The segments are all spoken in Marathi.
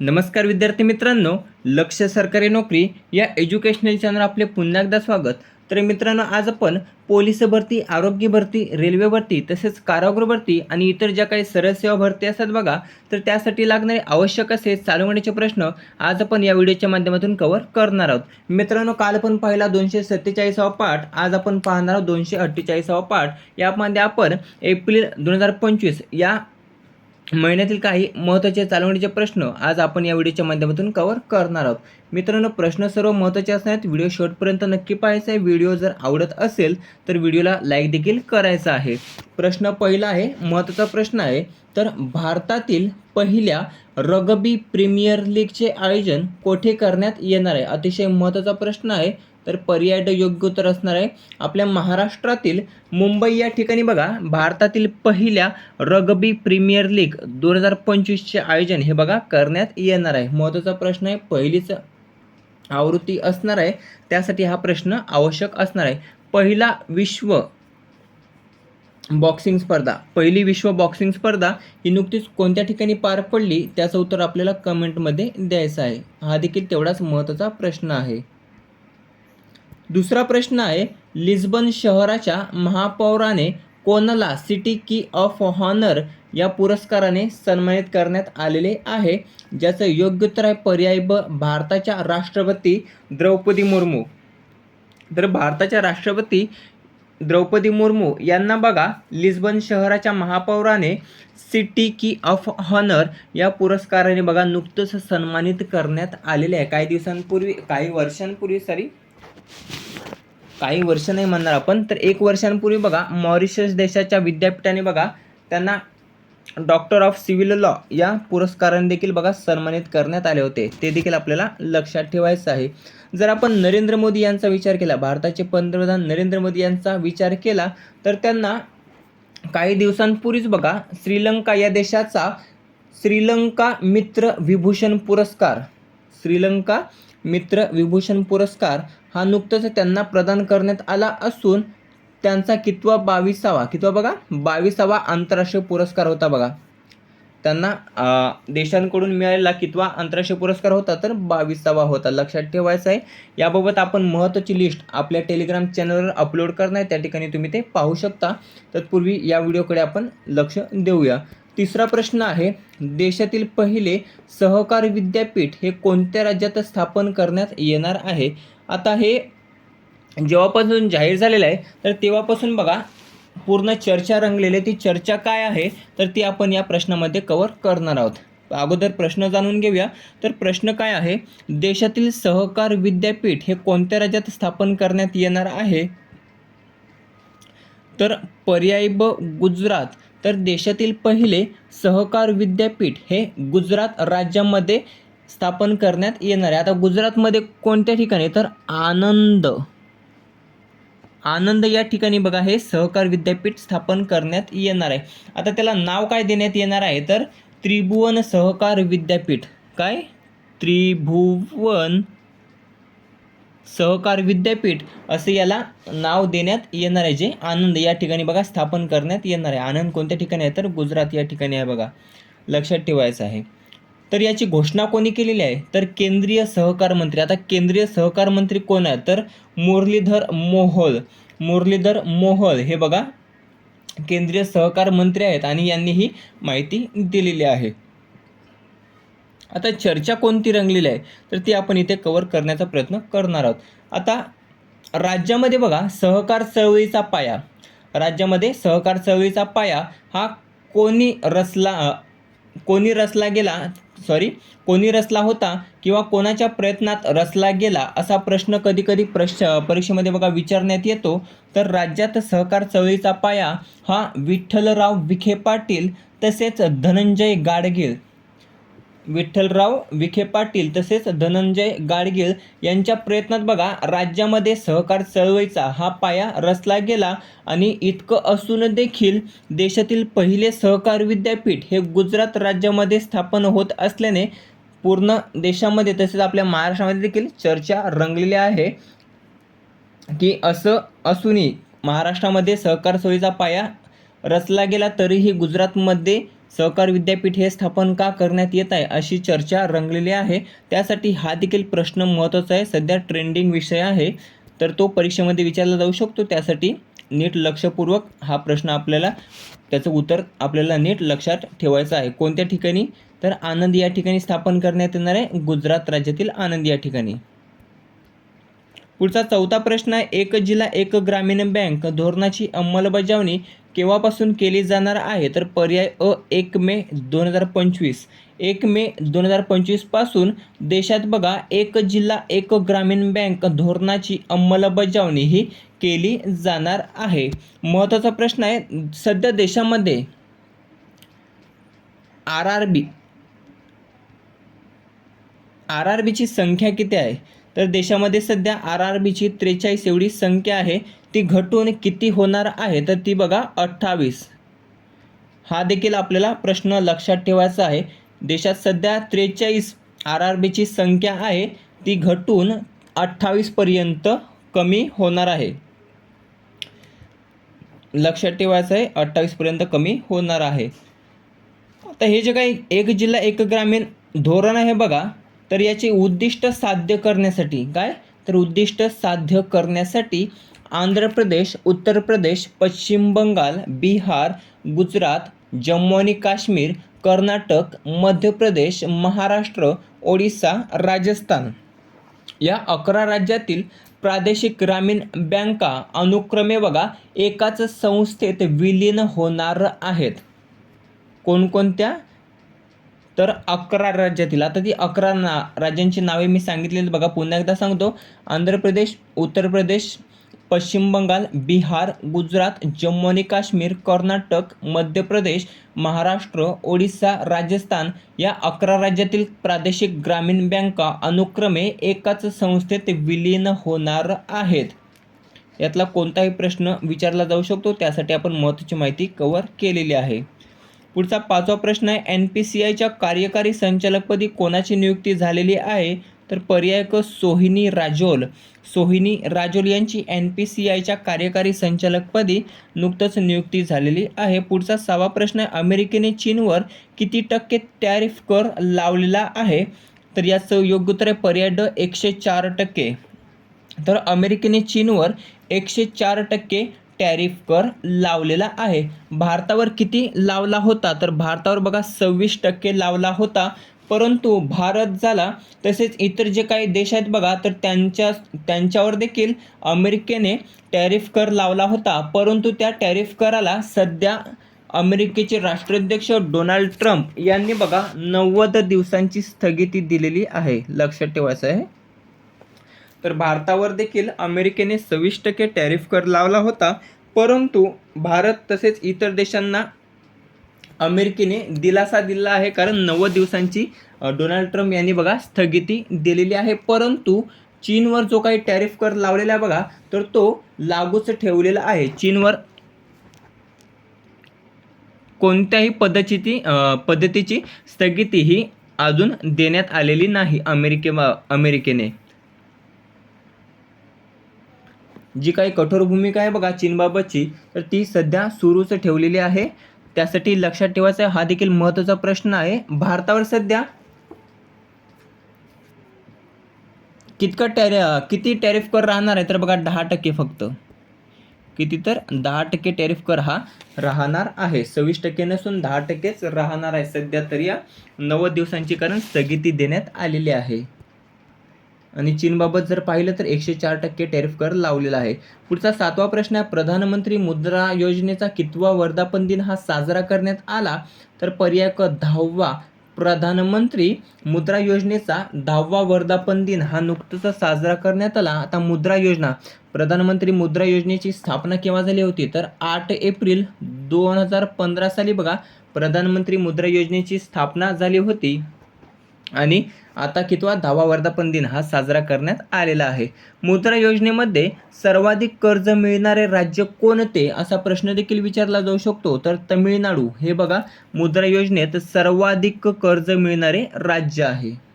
नमस्कार विद्यार्थी मित्रांनो लक्ष सरकारी नोकरी या एज्युकेशनल चॅनल आपले पुन्हा एकदा स्वागत. तर मित्रांनो आज आपण पोलीस भरती आरोग्य भरती रेल्वे भरती तसेच कारागृह भरती आणि इतर ज्या काही सरळ सेवा भरती असतात बघा तर त्यासाठी लागणारे आवश्यक असे चालवण्याचे प्रश्न आज आपण या व्हिडिओच्या माध्यमातून कव्हर करणार आहोत. मित्रांनो काल आपण पाहिला दोनशे सत्तेचाळीसावा पाठ आज आपण पाहणार आहोत दोनशे अठ्ठेचाळीसावा पाठ. यामध्ये आपण एप्रिल दोन हजार पंचवीस या महिन्यातील काही महत्त्वाचे चालवणीचे प्रश्न आज आपण या व्हिडिओच्या माध्यमातून कव्हर करणार आहोत. मित्रांनो प्रश्न सर्व महत्त्वाचे असणार आहेत व्हिडिओ शेवटपर्यंत नक्की पाहायचा आहे. व्हिडिओ जर आवडत असेल तर व्हिडिओला लाईक देखील करायचा आहे. प्रश्न पहिला आहे महत्त्वाचा प्रश्न आहे तर भारतातील पहिल्या रगबी प्रीमियर लीगचे आयोजन कोठे करण्यात येणार आहे? अतिशय महत्त्वाचा प्रश्न आहे. तर पर्याय योग्य उत्तर असणार आहे. आपल्या महाराष्ट्रातील मुंबई या ठिकाणी बघा भारतातील पहिल्या रग्बी प्रीमियर लीग दोन हजार पंचवीसचे आयोजन हे बघा करण्यात येणार आहे. महत्त्वाचा प्रश्न आहे पहिलीच आवृत्ती असणार आहे त्यासाठी हा प्रश्न आवश्यक असणार आहे. पहिला विश्व बॉक्सिंग स्पर्धा पहिली विश्व बॉक्सिंग स्पर्धा ही नुकतीच कोणत्या ठिकाणी पार पडली? त्याचं उत्तर आपल्याला कमेंटमध्ये द्यायचं आहे. हा देखील तेवढाच महत्त्वाचा प्रश्न आहे. दुसरा प्रश्न आहे लिस्बन शहराच्या महापौराने कोणाला सिटी की ऑफ हॉनर या पुरस्काराने सन्मानित करण्यात आलेले आहे? ज्याचं योग्य उत्तर आहे पर्याय ब भारताच्या राष्ट्रपती द्रौपदी मुर्मू. तर भारताच्या राष्ट्रपती द्रौपदी मुर्मू यांना बघा लिस्बन शहराच्या महापौराने सिटी की ऑफ हॉनर या पुरस्काराने बघा नुकतंच सन्मानित करण्यात आलेले आहे. काही दिवसांपूर्वी काही वर्षांपूर्वी सॉरी काही वर्ष नाही म्हणणार आपण तर एक वर्षांपूर्वी बघा मॉरिशस देशाच्या विद्यापीठाने बघा त्यांना डॉक्टर ऑफ सिव्हिल लॉ या पुरस्काराने देखील बघा सन्मानित करण्यात आले होते. ते देखील आपल्याला लक्षात ठेवायचं आहे. जर आपण नरेंद्र मोदी यांचा विचार केला भारताचे पंतप्रधान नरेंद्र मोदी यांचा विचार केला तर त्यांना काही दिवसांपूर्वीच बघा श्रीलंका या देशाचा श्रीलंका मित्र विभूषण पुरस्कार श्रीलंका मित्र विभूषण पुरस्कार हा नुकताच त्यांना प्रदान करण्यात आला असून त्यांचा कितवा बावीसावा कितवा बघा? बावीसावा आंतरराष्ट्रीय पुरस्कार होता बघा. त्यांना देशांकडून मिळालेला कितवा आंतरराष्ट्रीय पुरस्कार होता? तर बावीसावा होता. लक्षात ठेवायचं आहे याबाबत आपण महत्त्वाची लिस्ट आपल्या टेलिग्राम चॅनलवर अपलोड करणार आहे. त्या ठिकाणी तुम्ही ते पाहू शकता. तत्पूर्वी या व्हिडिओकडे आपण लक्ष देऊया. तिसरा प्रश्न आहे देशातील पहिले सहकार विद्यापीठ हे कोणत्या राज्यात स्थापन करण्यात येणार आहे? आता हे जेव्हापासून जाहीर झालेलं आहे तर तेव्हापासून बघा पूर्ण चर्चा रंगलेली आहे. ती चर्चा काय आहे? तर ती आपण या प्रश्नामध्ये कव्हर करणार आहोत. अगोदर प्रश्न जाणून घेऊया. तर प्रश्न काय आहे? देशातील सहकार विद्यापीठ हे कोणत्या राज्यात स्थापन करण्यात येणार आहे? तर पर्याय ब गुजरात. तर देशातील पहिले सहकार विद्यापीठ हे गुजरात राज्यामध्ये स्थापन करण्यात येणार आहे. आता गुजरातमध्ये कोणत्या ठिकाणी? तर आनंद. आनंद या ठिकाणी बघा हे सहकार विद्यापीठ स्थापन करण्यात येणार आहे. आता त्याला नाव काय देण्यात येणार आहे? तर त्रिभुवन सहकार विद्यापीठ. काय? त्रिभुवन सहकार विद्यापीठ असे याला नाव देण्यात येणार आहे. जे आनंद या ठिकाणी बघा स्थापन करण्यात येणार आहे. आनंद कोणत्या ठिकाणी आहे तर गुजरात या ठिकाणी आहे बघा. लक्षात ठेवायचं आहे. तर याची घोषणा कोणी केलेली आहे? तर केंद्रीय सहकार मंत्री. आता केंद्रीय सहकार मंत्री कोण आहे? तर मुरलीधर मोहोल मुरलीधर मोहोल हे बघा केंद्रीय सहकार मंत्री आहेत आणि यांनी ही माहिती दिलेली आहे. आता चर्चा कोणती रंगलेली आहे तर ती आपण इथे कव्हर करण्याचा प्रयत्न करणार आहोत. आता राज्यामध्ये बघा सहकार चळवळीचा पाया. राज्यामध्ये सहकार चळवळीचा पाया हा कोणी रचला कोणी रचला गेला सॉरी कोणी रचला होता किंवा कोणाच्या प्रयत्नात रचला गेला असा प्रश्न कधी कधी प्रश परीक्षेमध्ये बघा विचारण्यात येतो. तर राज्यात सहकार चळवळीचा पाया हा विठ्ठलराव विखे पाटील तसेच धनंजय गाडगीळ विठ्ठलराव विखे पाटील तसेच धनंजय गाडगीळ यांच्या प्रयत्नात बघा राज्यामध्ये सहकार चळवळीचा हा पाया रचला गेला आणि इतकं असून देखील देशातील पहिले सहकार विद्यापीठ हे गुजरात राज्यामध्ये स्थापन होत असल्याने पूर्ण देशामध्ये तसेच आपल्या महाराष्ट्रामध्ये देखील चर्चा रंगलेली आहे की असं असूनही महाराष्ट्रामध्ये सहकार सोयीचा पाया रचला गेला तरीही गुजरातमध्ये सहकार विद्यापीठ हे स्थापन का करण्यात येत आहे अशी चर्चा रंगलेली आहे. त्यासाठी हा देखील प्रश्न महत्त्वाचा आहे. सध्या ट्रेंडिंग विषय आहे. तर तो परीक्षेमध्ये विचारला जाऊ शकतो. त्यासाठी नीट लक्षपूर्वक हा प्रश्न आपल्याला त्याचं उत्तर आपल्याला नीट लक्षात ठेवायचं आहे. कोणत्या ठिकाणी? तर आनंद या ठिकाणी स्थापन करण्यात येणार आहे. गुजरात राज्यातील आनंद या ठिकाणी. पुढचा चौथा प्रश्न आहे. एक जिल्हा एक ग्रामीण बँक. धोरणाची अंमलबजावणी केव्हापासून केली जाणार आहे? तर पर्याय अ एक मे दोन हजार पंचवीस. एक मे दोन हजार पंचवीसपासून देशात बघा एक जिल्हा एक ग्रामीण बँक धोरणाची अंमलबजावणी ही केली जाणार आहे. महत्त्वाचा प्रश्न आहे सध्या देशामध्ये R R B R R बीची संख्या किती आहे? तर देशामध्ये सध्या आर आर बीची त्रेचाळीस एवढी संख्या आहे. ती घटून किती होणार आहे तर ती बघा अठ्ठावीस. हा देखील आपल्याला प्रश्न लक्षात ठेवायचा आहे. देशात सध्या त्रेचाळीस आर आर बीची संख्या आहे. ती घटून अठ्ठावीसपर्यंत कमी होणार आहे. लक्षात ठेवायचं आहे अठ्ठावीसपर्यंत कमी होणार आहे. आता हे जे काही एक जिल्हा एक ग्रामीण धोरण आहे बघा तर याचे उद्दिष्ट साध्य करण्यासाठी काय? तर उद्दिष्ट साध्य करण्यासाठी आंध्र प्रदेश उत्तर प्रदेश पश्चिम बंगाल बिहार गुजरात जम्मू आणि काश्मीर कर्नाटक मध्य प्रदेश महाराष्ट्र ओडिसा राजस्थान. या अकरा राज्यातील प्रादेशिक ग्रामीण बँका अनुक्रमे बघा एकाच संस्थेत विलीन होणार आहेत. कोणकोणत्या? तर अकरा राज्यातील. आता ती अकरा ना राज्यांची नावे मी सांगितलेली बघा पुन्हा एकदा सांगतो. आंध्र प्रदेश उत्तर प्रदेश पश्चिम बंगाल बिहार गुजरात जम्मू आणि काश्मीर कर्नाटक मध्य प्रदेश महाराष्ट्र ओडिसा राजस्थान या अकरा राज्यातील प्रादेशिक ग्रामीण बँका अनुक्रमे एकाच संस्थेत विलीन होणार आहेत. यातला कोणताही प्रश्न विचारला जाऊ शकतो त्यासाठी आपण महत्त्वाची माहिती कव्हर केलेली आहे. पुढचा पाचवा प्रश्न आहे एन पी सी आयच्या कार्यकारी संचालकपदी कोणाची नियुक्ती झालेली आहे? तर पर्याय क सोहिनी राजोल सोहिनी राजोल यांची एन पी सी आयच्या कार्यकारी संचालकपदी नुकतंच नियुक्ती झालेली आहे. पुढचा सहावा प्रश्न अमेरिकेने चीनवर किती टक्के टॅरिफ कर लावलेला आहे? तर याचं योग्य उत्तर आहे पर्याय ड एकशे चार टक्के. तर अमेरिकेने चीनवर एकशे चार टक्के टॅरिफ कर लावलेला आहे. भारतावर किती लावला होता? तर भारतावर बघा सव्वीस टक्के लावला होता. परंतु भारत झाला तसेच इतर जे काही देश आहेत बघा तर त्यांच्या त्यांच्यावर देखील अमेरिकेने टॅरिफ कर लावला होता. परंतु त्या टॅरिफ कराला सध्या अमेरिकेचे राष्ट्राध्यक्ष डोनाल्ड ट्रम्प यांनी बघा नव्वद दिवसांची स्थगिती दिलेली आहे. लक्षात ठेवायचं आहे. तर भारतावर देखील अमेरिकेने सव्वीस टक्के टॅरिफ कर लावला होता. परंतु भारत तसेच इतर देशांना अमेरिकेने दिलासा दिला आहे कारण नव्वद दिवसांची डोनाल्ड ट्रम्प यांनी बघा स्थगिती दिलेली आहे. परंतु चीनवर जो काही टॅरिफ कर लावलेला आहे बघा तर तो लागूच ठेवलेला आहे. चीनवर कोणत्याही पद्धतीची पद्धतीची स्थगिती ही अजून देण्यात आलेली नाही अमेरिके अमेरिकेने. जी काही कठोर भूमिका आहे बघा चीनबाबतची तर ती सध्या सुरूच ठेवलेली आहे. त्यासाठी लक्षात ठेवायचं आहे हा देखील महत्त्वाचा प्रश्न आहे. भारतावर सध्या कितका टॅरि किती टॅरिफ कर राहणार आहे? तर बघा दहा टक्के फक्त. किती तर? दहा टक्के टॅरिफ कर हा राहणार आहे. सव्वीस टक्के नसून दहा टक्केच राहणार आहे सध्या तरी या नव्वद दिवसांची कारण स्थगिती देण्यात आलेली आहे. आणि चीनबाबत जर पाहिलं तर एकशे चार टक्के टॅरिफ कर लावलेला आहे. पुढचा सातवा प्रश्न आहे प्रधानमंत्री मुद्रा योजनेचा कितवा वर्धापन दिन हा साजरा करण्यात आला? तर पर्याय क दहावा प्रधानमंत्री मुद्रा योजनेचा दहावा वर्धापन दिन हा नुकताच साजरा करण्यात आला. आता मुद्रा योजना प्रधानमंत्री मुद्रा योजनेची स्थापना केव्हा झाली होती? तर आठ एप्रिल दोन हजार पंधरा साली बघा प्रधानमंत्री मुद्रा योजनेची स्थापना झाली होती. आणि आता कितवा दहावा वर्धापन दिन हा साजरा करण्यात आलेला आहे. मुद्रा योजनेमध्ये सर्वाधिक कर्ज मिळणारे राज्य कोणते असा प्रश्न देखील विचारला जाऊ शकतो. तर तमिळनाडू हे बघा मुद्रा योजनेत सर्वाधिक कर्ज मिळणारे राज्य आहे.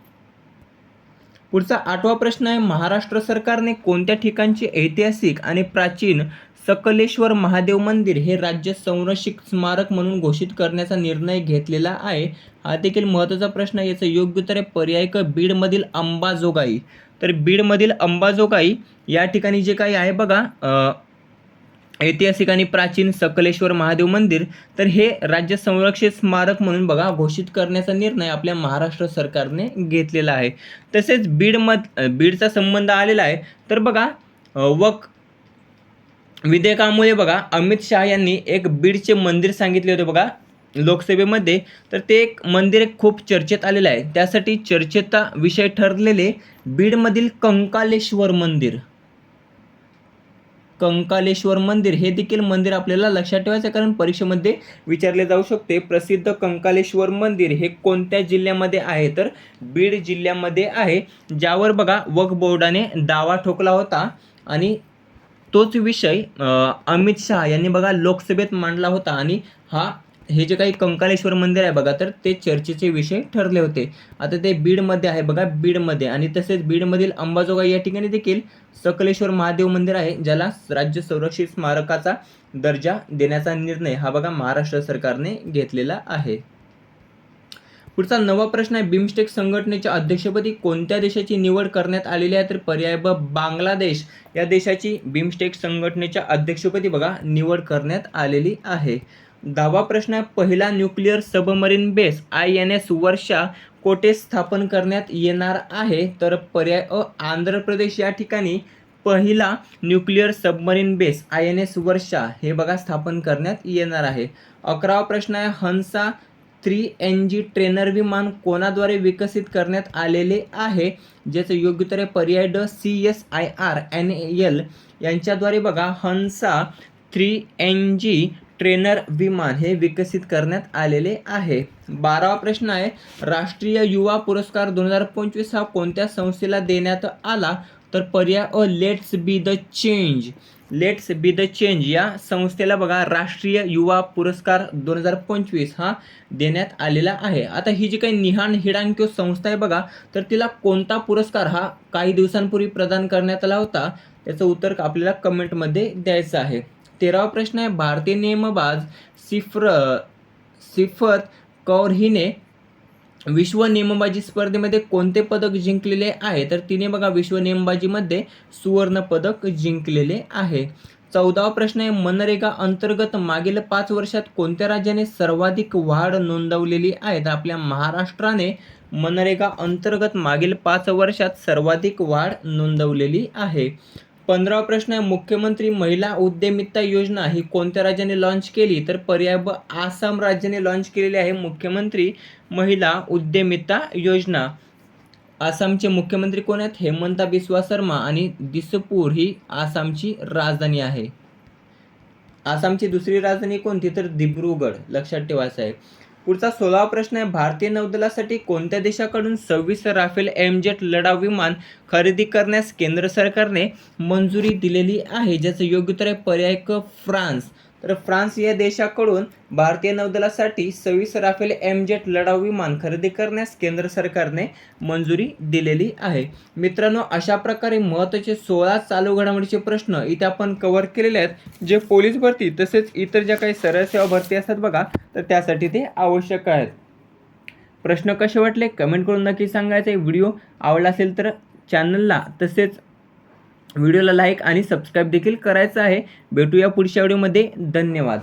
पुढचा आठवा प्रश्न आहे महाराष्ट्र सरकारने कोणत्या ठिकाणची ऐतिहासिक आणि प्राचीन सकलेश्वर महादेव मंदिर हे राज्य संरक्षित स्मारक म्हणून घोषित करण्याचा निर्णय घेतलेला आहे. हा देखील महत्त्वाचा प्रश्न आहे. याचं योग्य तर आहे पर्याय क बीडमधील अंबाजोगाई. तर बीडमधील अंबाजोगाई या ठिकाणी जे काही आहे बघा ऐतिहासिक आणि प्राचीन सकलेश्वर महादेव मंदिर तर हे राज्य संरक्षित स्मारक म्हणून बघा घोषित करण्याचा निर्णय आपल्या महाराष्ट्र सरकारने घेतलेला आहे. तसेच बीडमध बीडचा संबंध आलेला आहे. तर बघा वक विधेयकामुळे बघा अमित शहा यांनी एक बीडचे मंदिर सांगितले होते बघा लोकसभेमध्ये. तर ते एक मंदिर एक खूप चर्चेत आलेलं आहे. त्यासाठी चर्चेचा विषय ठरलेले बीडमधील कंकालेश्वर मंदिर. कंकालेश्वर मंदिर हे देखील मंदिर आपल्याला लक्षात ठेवायचं आहे कारण परीक्षेमध्ये विचारले जाऊ शकते प्रसिद्ध कंकालेश्वर मंदिर हे कोणत्या जिल्ह्यामध्ये आहे? तर बीड जिल्ह्यामध्ये आहे ज्यावर बघा वक्फ बोर्डाने दावा ठोकला होता. आणि तोच विषय अमित शहा यांनी बघा लोकसभेत मांडला होता आणि हा हे जे काही कंकालेश्वर मंदिर आहे बघा तर ते चर्चेचे विषय ठरले होते. आता ते बीडमध्ये आहे बघा बीडमध्ये. आणि तसेच बीडमधील अंबाजोगाई या ठिकाणी देखील सकलेश्वर महादेव मंदिर आहे ज्याला राज्य संरक्षित स्मारकाचा दर्जा देण्याचा निर्णय हा बघा महाराष्ट्र सरकारने घेतलेला आहे. पुढचा नवा प्रश्न आहे बिमस्टेक संघटनेच्या अध्यक्षपदी कोणत्या देशाची निवड करण्यात आलेली आहे? तर पर्याय ब बांगलादेश. या देशाची बिमस्टेक संघटनेच्या अध्यक्षपदी बघा निवड करण्यात आलेली आहे. दहावा प्रश्न आहे पहिला nuclear submarine base I N S Varsha कोठे स्थापन करण्यात येणार आहे? तर पर्याय अ आंध्र प्रदेश. या ठिकाणी पहिला nuclear submarine base I N S Varsha हे बघा स्थापन करण्यात येणार आहे. अकरावा प्रश्न आहे Hansa three N G trainer विमान कोणाद्वारे विकसित करण्यात आलेले आहे? ज्याचं योग्यतरे पर्याय ड C S I R N L. यांच्याद्वारे बघा Hansa three N G trainer विमान हे विकसित करण्यात आलेले आहे. बारावा प्रश्न आहे राष्ट्रीय युवा पुरस्कार दोन हजार पंचवीस हा कोणत्या संस्थेला देण्यात आला? तर पर्याय अ let's be the change. Let's be the change या संस्थेला बघा राष्ट्रीय युवा पुरस्कार दोन हजार पंचवीस हा देण्यात आलेला आहे. आता ही जी काही निहान हिडांक्यो संस्था आहे बघा तर तिला कोणता पुरस्कार हा काही दिवसांपूर्वी प्रदान करण्यात आला होता? त्याचं उत्तर आपल्याला कमेंटमध्ये द्यायचं आहे. तेरावा प्रश्न आहे भारतीय नेमबाज सिफ्र सिफत कौर हिने विश्व नेमबाजी स्पर्धेमध्ये कोणते पदक जिंकलेले आहे? तर तिने बघा विश्व नेमबाजीमध्ये सुवर्ण पदक जिंकलेले आहे. चौदावा प्रश्न आहे मनरेगा अंतर्गत मागील पाच वर्षात कोणत्या राज्याने सर्वाधिक वाढ नोंदवलेली आहे? तर आपल्या महाराष्ट्राने मनरेगा अंतर्गत मागील पाच वर्षात सर्वाधिक वाढ नोंदवलेली आहे. पंधरावा प्रश्न आहे मुख्यमंत्री महिला उद्यमिता योजना ही कोणत्या राज्याने लॉन्च केली? तर पर्याय ब आसाम राज्याने लॉन्च केलेली आहे मुख्यमंत्री महिला उद्यमिता योजना. आसामचे मुख्यमंत्री कोण आहेत? हेमंता बिस्वा शर्मा आणि दिसपूर ही आसामची राजधानी आहे. आसामची दुसरी राजधानी कोणती? तर दिब्रुगड लक्षात ठेवायचं आहे पुढचा सोळावा प्रश्न आहे भारतीय नौदलासाठी कोणत्या देशाकडून सव्वीस राफेल एमजेट लढाऊ विमान खरेदी करण्यास केंद्र सरकारने मंजुरी दिलेली आहे? ज्याचं योग्य उत्तर आहे पर्याय क फ्रान्स. तर फ्रान्स या देशाकडून भारतीय नौदलासाठी सव्वीस राफेल एमजेट लढाऊ विमान खरेदी करण्यास केंद्र सरकारने मंजुरी दिलेली आहे. मित्रांनो अशा प्रकारे महत्त्वाचे सोळा चालू घडामोडीचे प्रश्न इथे आपण कव्हर केलेले आहेत. जे पोलीस भरती तसेच इतर ज्या काही सरळ सेवा भरती असतात बघा तर त्यासाठी ते आवश्यक आहेत. प्रश्न कसे वाटले? कमेंट करून नक्की सांगायचे. व्हिडिओ आवडला असेल तर चॅनलला तसेच व्हिडिओला लाईक आणि सबस्क्राईब देखील करायचं आहे. भेटूया पुढच्या व्हिडिओमध्ये. धन्यवाद.